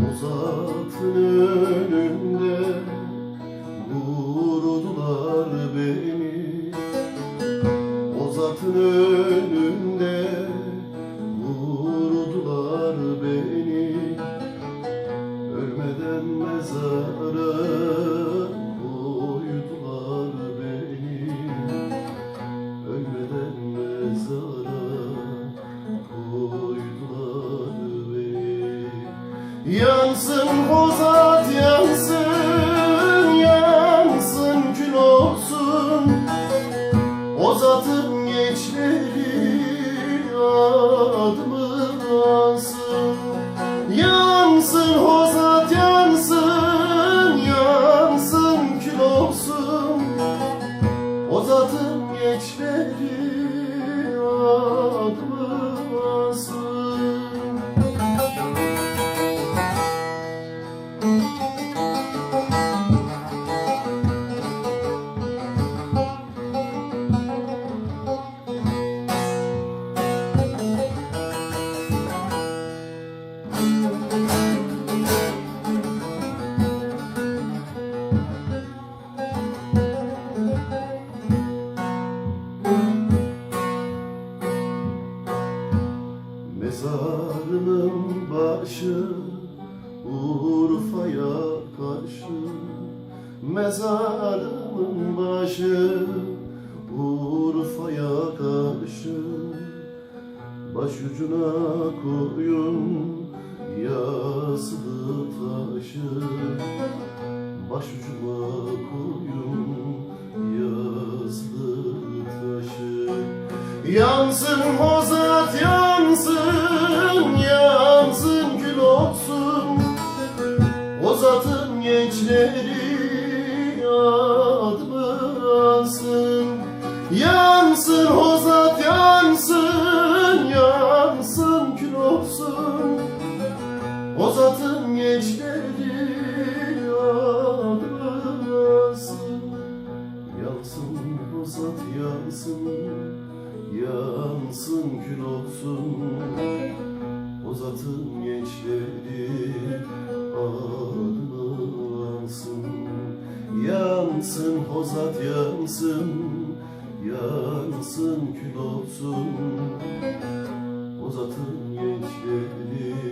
Uzak önünde vurdular beni. Uzakın önünde vurdular beni. Ölmeden mezar Yansın bozat yansın Yansın kül olsun. O zatın geçleri adımı alsın Mezarının başı Urfa'ya karşı. Mezarının başı Urfa'ya karşı. Başucuna koyun yazılı taşı. Başucuma koyun yazılı taşı. Yansın hozat yansın Yansın hozat yansın Yansın kül olsun. O zatın gençleri alsın Yansın hozat yansın Yansın kül olsun. O zatın gençleri adını ansın Yansın hozat yansın Yansın kül olsun. O zatın gençleri